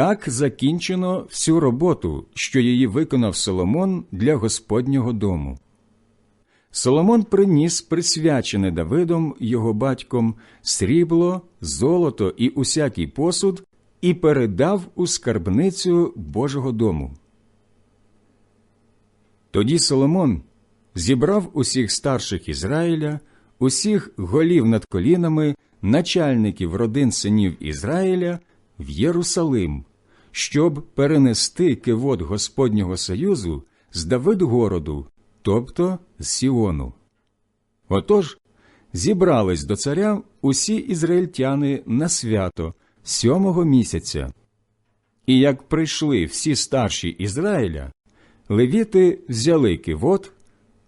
Так закінчено всю роботу, що її виконав Соломон для Господнього дому. Соломон приніс присвячене Давидом його батьком срібло, золото і усякий посуд і передав у скарбницю Божого дому. Тоді Соломон зібрав усіх старших Ізраїля, усіх голів над колінами, начальників родин синів Ізраїля в Єрусалим, щоб перенести кивот Господнього Союзу з Давидгороду, тобто з Сіону. Отож зібрались до царя усі ізраїльтяни на свято сьомого місяця. І як прийшли всі старші Ізраїля, левіти взяли кивот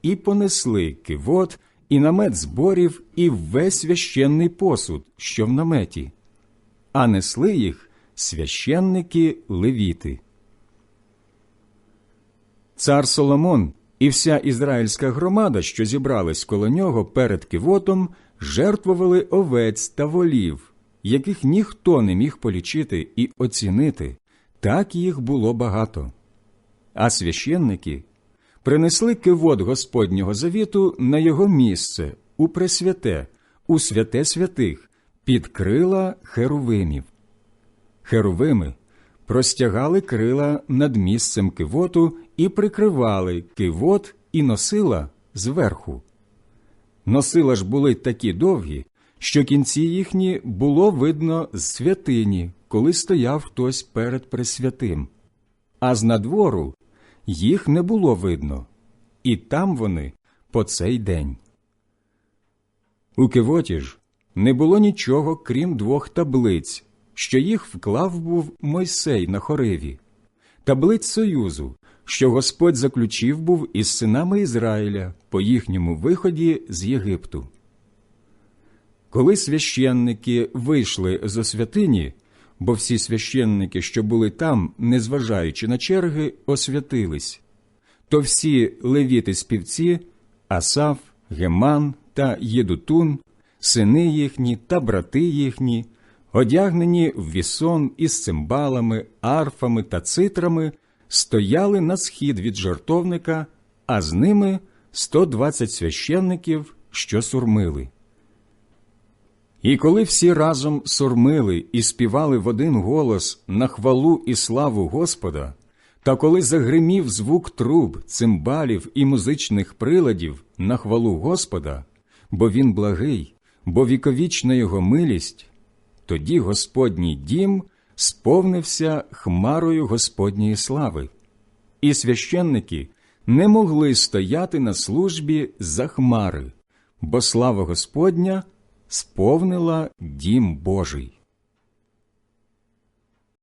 і понесли кивот, і намет зборів, і весь священний посуд, що в наметі, а несли їх священники левіти. Цар Соломон і вся ізраїльська громада, що зібрались коло нього перед кивотом, жертвували овець та волів, яких ніхто не міг полічити і оцінити, так їх було багато. А священники принесли кивот Господнього завіту на його місце, у пресвяте, у святе святих, під крила херовимів. Херовими простягали крила над місцем кивоту і прикривали кивот і носила зверху. Носила ж були такі довгі, що кінці їхні було видно з святині, коли стояв хтось перед пресвятим, а з надвору їх не було видно, і там вони по цей день. У кивоті ж не було нічого, крім двох таблиць, що їх вклав був Мойсей на хориві, таблиць Союзу, що Господь заключив був із синами Ізраїля по їхньому виході з Єгипту. Коли священники вийшли з святині, бо всі священники, що були там, незважаючи на черги, освятились, то всі левіти співці Асаф, Геман та Єдутун, сини їхні та брати їхні, одягнені в вісон із цимбалами, арфами та цитрами, стояли на схід від жартовника, а з ними 120 священників, що сурмили. І коли всі разом сурмили і співали в один голос на хвалу і славу Господа, та коли загримів звук труб, цимбалів і музичних приладів на хвалу Господа, бо він благий, бо віковічна його милість, тоді Господній дім сповнився хмарою Господньої слави, і священники не могли стояти на службі за хмари, бо слава Господня сповнила дім Божий.